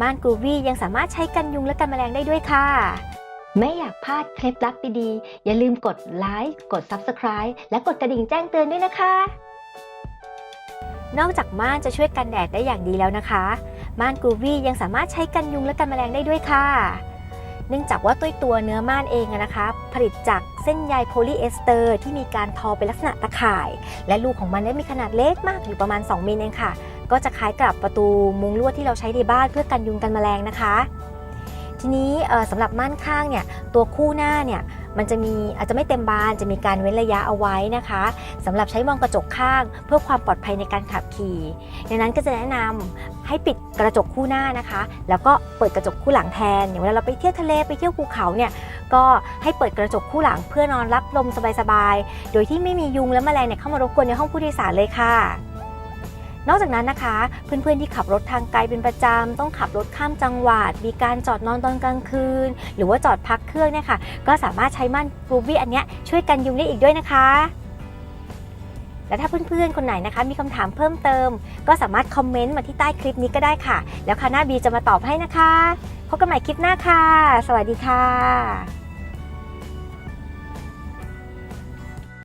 ม่านกรูวี่ยังสามารถใช้กันยุงและกันแมลงได้ด้วยค่ะ ไม่อยากพลาดเคล็ดลับดีๆ อย่าลืมกดไลค์ กด Subscribe และกดกระดิ่งแจ้งเตือนด้วยนะคะ นอกจากม่านจะช่วยกันแดดได้อย่างดีแล้วนะคะ ม่านกรูวี่ยังสามารถใช้กันยุงและกันแมลงได้ด้วยค่ะ เนื่องจากว่าตัวตัวเนื้อม่านเองนะคะผลิตจากเส้นใยโพลีเอสเตอร์ ที่มีการทอเป็นลักษณะตะข่าย และลูกของมันได้มีขนาดเล็กมากอยู่ประมาณ 2มิลเองค่ะ ก็จะคล้ายกับประตูมุงลวดที่เราใช้ในบ้านเพื่อกันยุงกันแมลงนะคะ ทีนี้สำหรับม่านข้างเนี่ยตัวคู่หน้าเนี่ย มันจะมีอาจจะไม่เต็มบานจะมีการเว้นระยะเอาไว้นะคะสำหรับใช้มองกระจกข้าง เพื่อความปลอดภัยในการขับขี่ดังนั้นก็จะแนะนำให้ปิดกระจกคู่หน้านะคะ แล้วก็เปิดกระจกคู่หลังแทนอย่างเวลาเราไปเที่ยวทะเลไปเที่ยวภูเขาเนี่ยก็ให้เปิดกระจกคู่หลังเพื่อนอนรับลมสบายๆโดยที่ไม่มียุงและแมลงเนี่ยเข้ามารบกวนในห้องผู้โดยสารเลยค่ะ นอกจากนั้นนะคะ เพื่อนๆที่ขับรถทางไกลเป็นประจำต้องขับรถข้ามจังหวัด มีการจอดนอนตอนกลางคืน หรือว่าจอดพักเครื่องเนี่ยค่ะ ก็สามารถใช้ม่านกรูบี้อันเนี้ยช่วยกันยุงได้อีกด้วยนะคะ และถ้าเพื่อนๆ คนไหนนะคะ มีคำถามเพิ่มเติม ก็สามารถคอมเมนต์มาที่ใต้คลิปนี้ก็ได้ค่ะ แล้วคาหน้าบีจะมาตอบให้นะคะพบกันใหม่คลิปหน้าค่ะ สวัสดีค่ะ